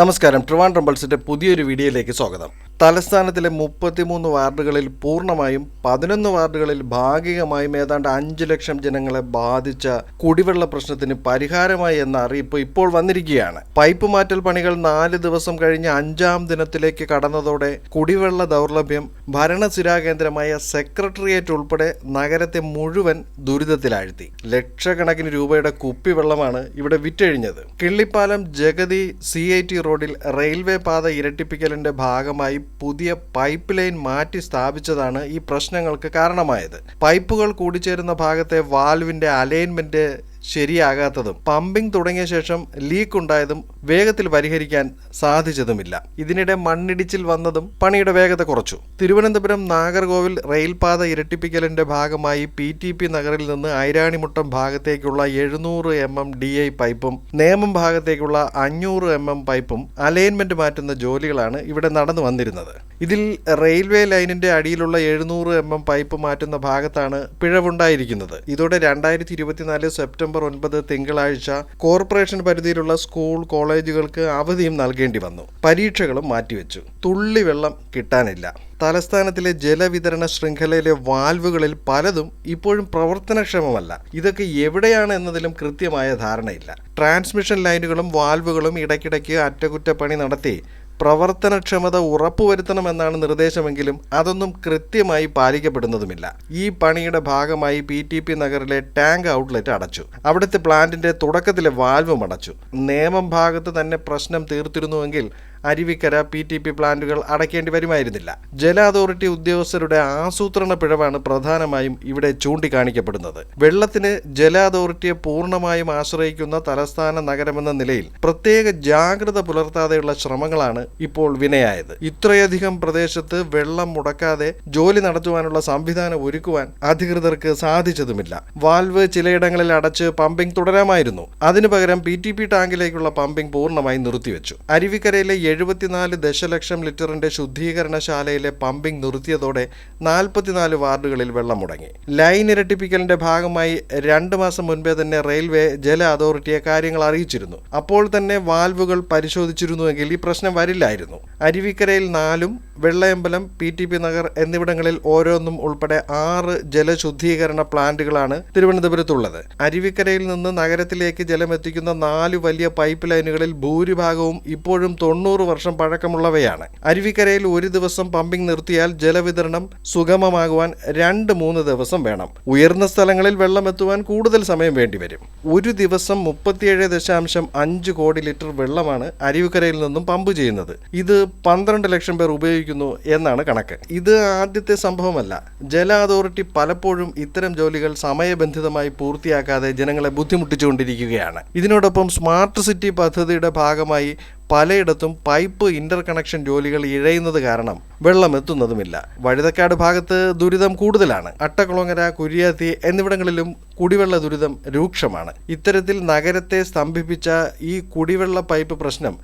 നമസ്കാരം ട്രിവാൻഡ്രം പൾസിന്റെ പുതിയൊരു വീഡിയോയിലേക്ക് സ്വാഗതം. തലസ്ഥാനത്തിലെ മുപ്പത്തിമൂന്ന് വാർഡുകളിൽ പൂർണമായും പതിനൊന്ന് വാർഡുകളിൽ ഭാഗികമായും ഏതാണ്ട് അഞ്ച് ലക്ഷം ജനങ്ങളെ ബാധിച്ച കുടിവെള്ള പ്രശ്നത്തിന് പരിഹാരമായി എന്ന അറിയിപ്പ് ഇപ്പോൾ വന്നിരിക്കുകയാണ്. പൈപ്പ് മാറ്റൽ പണികൾ നാല് ദിവസം കഴിഞ്ഞ് അഞ്ചാം ദിനത്തിലേക്ക് കടന്നതോടെ കുടിവെള്ള ദൗർലഭ്യം ഭരണസിരാ കേന്ദ്രമായ സെക്രട്ടേറിയറ്റ് ഉൾപ്പെടെ നഗരത്തെ മുഴുവൻ ദുരിതത്തിലാഴ്ത്തി. ലക്ഷക്കണക്കിന് രൂപയുടെ കുപ്പിവെള്ളമാണ് ഇവിടെ വിറ്റഴിഞ്ഞത്. കിള്ളിപ്പാലം ജഗതി സി റോഡിൽ റെയിൽവേ പാത ഇരട്ടിപ്പിക്കലിന്റെ ഭാഗമായി പുതിയ പൈപ്പ് ലൈൻ മാറ്റി സ്ഥാപിച്ചതാണ് ഈ പ്രശ്നങ്ങൾക്ക് കാരണമായത്. പൈപ്പുകൾ കൂടിച്ചേരുന്ന ഭാഗത്തെ വാൽവിന്റെ അലൈൻമെന്റ് ശരിയാകാത്തതും പമ്പിംഗ് തുടങ്ങിയ ശേഷം ലീക്ക് ഉണ്ടായതും വേഗത്തിൽ പരിഹരിക്കാൻ സാധിച്ചതുമില്ല. ഇതിനിടെ മണ്ണിടിച്ചിൽ വന്നതും പണിയുടെ വേഗത കുറച്ചു. തിരുവനന്തപുരം നാഗർകോവിൽ റെയിൽപാത ഇരട്ടിപ്പിക്കലിന്റെ ഭാഗമായി പി ടി പി നഗറിൽ നിന്ന് ഐരാണിമുട്ടം ഭാഗത്തേക്കുള്ള എഴുന്നൂറ് എം എം ഡി ഐ പൈപ്പും നേമം ഭാഗത്തേക്കുള്ള അഞ്ഞൂറ് എം എം പൈപ്പും അലൈൻമെന്റ് മാറ്റുന്ന ജോലികളാണ് ഇവിടെ നടന്നു വന്നിരുന്നത്. ഇതിൽ റെയിൽവേ ലൈനിന്റെ അടിയിലുള്ള എഴുന്നൂറ് എം എം പൈപ്പ് മാറ്റുന്ന ഭാഗത്താണ് പിഴവുണ്ടായിരിക്കുന്നത്. ഇതോടെ രണ്ടായിരത്തി ഇരുപത്തിനാല് സെപ്റ്റംബർ ഒൻപത് തിങ്കളാഴ്ച കോർപ്പറേഷൻ പരിധിയിലുള്ള സ്കൂൾ കോളേജുകൾക്ക് അവധിയും നൽകേണ്ടി വന്നു. പരീക്ഷകളും മാറ്റിവെച്ചു. തുള്ളി വെള്ളം കിട്ടാനില്ല. തലസ്ഥാനത്തിലെ ജലവിതരണ ശൃംഖലയിലെ വാൽവുകളിൽ പലതും ഇപ്പോഴും പ്രവർത്തനക്ഷമമല്ല. ഇതൊക്കെ എവിടെയാണ് എന്നതിലും കൃത്യമായ ധാരണയില്ല. ട്രാൻസ്മിഷൻ ലൈനുകളും വാൽവുകളും ഇടയ്ക്കിടയ്ക്ക് അറ്റകുറ്റപ്പണി നടത്തി പ്രവർത്തനക്ഷമത ഉറപ്പുവരുത്തണമെന്നാണ് നിർദ്ദേശമെങ്കിലും അതൊന്നും കൃത്യമായി പാലിക്കപ്പെടുന്നതുമില്ല. ഈ പണിയുടെ ഭാഗമായി പി ടി പി നഗറിലെ ടാങ്ക് ഔട്ട്ലെറ്റ് അടച്ചു. അവിടുത്തെ പ്ലാന്റിന്റെ തുടക്കത്തിലെ വാൽവും അടച്ചു. നിയമം ഭാഗത്ത് തന്നെ പ്രശ്നം തീർത്തിരുന്നുവെങ്കിൽ അരുവിക്കര പി ടി പി പ്ലാന്റുകൾ അടയ്ക്കേണ്ടി വരുമായിരുന്നില്ല. ജല അതോറിറ്റി ഉദ്യോഗസ്ഥരുടെ ആസൂത്രണ പിഴവാണ് പ്രധാനമായും ഇവിടെ ചൂണ്ടിക്കാണിക്കപ്പെടുന്നത്. വെള്ളത്തിന് ജല അതോറിറ്റിയെ പൂർണമായും ആശ്രയിക്കുന്ന തലസ്ഥാന നഗരമെന്ന നിലയിൽ പ്രത്യേക ജാഗ്രത പുലർത്താതെയുള്ള ശ്രമങ്ങളാണ് ഇപ്പോൾ വിനയായത്. ഇത്രയധികം പ്രദേശത്ത് വെള്ളം മുടക്കാതെ ജോലി നടത്തുവാനുള്ള സംവിധാനം ഒരുക്കുവാൻ അധികൃതർക്ക് സാധിച്ചതുമില്ല. വാൽവ് ചിലയിടങ്ങളിൽ അടച്ച് പമ്പിംഗ് തുടരാമായിരുന്നു. അതിനു പകരം പി ടി പി ടാങ്കിലേക്കുള്ള പമ്പിംഗ് പൂർണമായി നിർത്തിവെച്ചു. അരുവിക്കരയിലെ എഴുപത്തിനാല് ദശലക്ഷം ലിറ്ററിന്റെ ശുദ്ധീകരണശാലയിലെ പമ്പിംഗ് നിർത്തിയതോടെ നാൽപ്പത്തിനാല് വാർഡുകളിൽ വെള്ളം മുടങ്ങി. ലൈൻ ഇരട്ടിപ്പിക്കലിന്റെ ഭാഗമായി രണ്ട് മാസം മുൻപേ തന്നെ റെയിൽവേ ജല അതോറിറ്റിയെ കാര്യങ്ങൾ അറിയിച്ചിരുന്നു. അപ്പോൾ തന്നെ വാൽവുകൾ പരിശോധിച്ചിരുന്നുവെങ്കിൽ ഈ പ്രശ്നം വരില്ലായിരുന്നു. അരുവിക്കരയിൽ നാലും Vellayambalam P T P Nagar എന്നിവിടങ്ങളിൽ ഓരോന്നും ഉൾപ്പെടെ ആറ് ജലശുദ്ധീകരണ പ്ലാന്റുകളാണ് തിരുവനന്തപുരത്തുള്ളത്. അരുവിക്കരയിൽ നിന്ന് നഗരത്തിലേക്ക് ജലമെത്തിക്കുന്ന നാല് വലിയ പൈപ്പ് ലൈനുകളിൽ ഭൂരിഭാഗവും ഇപ്പോഴും തൊണ്ണൂറ് വർഷം പഴക്കമുള്ളവയാണ്. അരുവിക്കരയിൽ ഒരു ദിവസം പമ്പിംഗ് നിർത്തിയാൽ ജലവിതരണം സുഗമമാകുവാൻ രണ്ട് മൂന്ന് ദിവസം വേണം. ഉയർന്ന സ്ഥലങ്ങളിൽ വെള്ളമെത്തുവാൻ കൂടുതൽ സമയം വേണ്ടിവരും. ഒരു ദിവസം മുപ്പത്തിയേഴ് ദശാംശം അഞ്ച് കോടി ലിറ്റർ വെള്ളമാണ് അരുവിക്കരയിൽ നിന്നും പമ്പ് ചെയ്യുന്നത്. ഇത് പന്ത്രണ്ട് ലക്ഷം പേർ ഉപയോഗിക്കുന്നു എന്നാണ് കണക്ക്. ഇത് ആദ്യത്തെ സംഭവമല്ല. ജല അതോറിറ്റി പലപ്പോഴും ഇത്തരം ജോലികൾ സമയബന്ധിതമായി പൂർത്തിയാക്കാതെ ജനങ്ങളെ ബുദ്ധിമുട്ടിച്ചുകൊണ്ടിരിക്കുകയാണ്. ഇതിനോടൊപ്പം സ്മാർട്ട് സിറ്റി പദ്ധതിയുടെ ഭാഗമായി പലയിടത്തും പൈപ്പ് ഇന്റർ കണക്ഷൻ ജോലികൾ ഇഴയുന്നത് കാരണം വെള്ളം എത്തുന്നതുമില്ല. വഴുതക്കാട് ഭാഗത്ത് ദുരിതം കൂടുതലാണ്. അട്ടക്കുളങ്ങര കുരിയാത്തി എന്നിവിടങ്ങളിലും കുടിവെള്ള ദുരിതം രൂക്ഷമാണ്. ഇത്തരത്തിൽ നഗരത്തെ സ്തംഭിപ്പിച്ച ഈ കുടിവെള്ള പൈപ്പ് പ്രശ്നം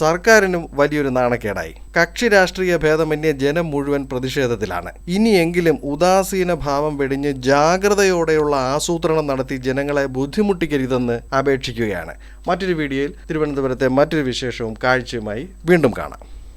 സർക്കാരിനും വലിയൊരു നാണക്കേടായി. കക്ഷി രാഷ്ട്രീയ ഭേദമന്യേ ജനം മുഴുവൻ പ്രതിഷേധത്തിലാണ്. ഇനിയെങ്കിലും ഉദാസീന ഭാവം വെടിഞ്ഞ് ജാഗ്രതയോടെയുള്ള ആസൂത്രണം നടത്തി ജനങ്ങളെ ബുദ്ധിമുട്ടിക്കരുതെന്ന് അപേക്ഷിക്കുകയാണ്. മറ്റൊരു വീഡിയോയിൽ തിരുവനന്തപുരത്തെ മറ്റൊരു വിശേഷവും കാഴ്ചയുമായി വീണ്ടും കാണാം.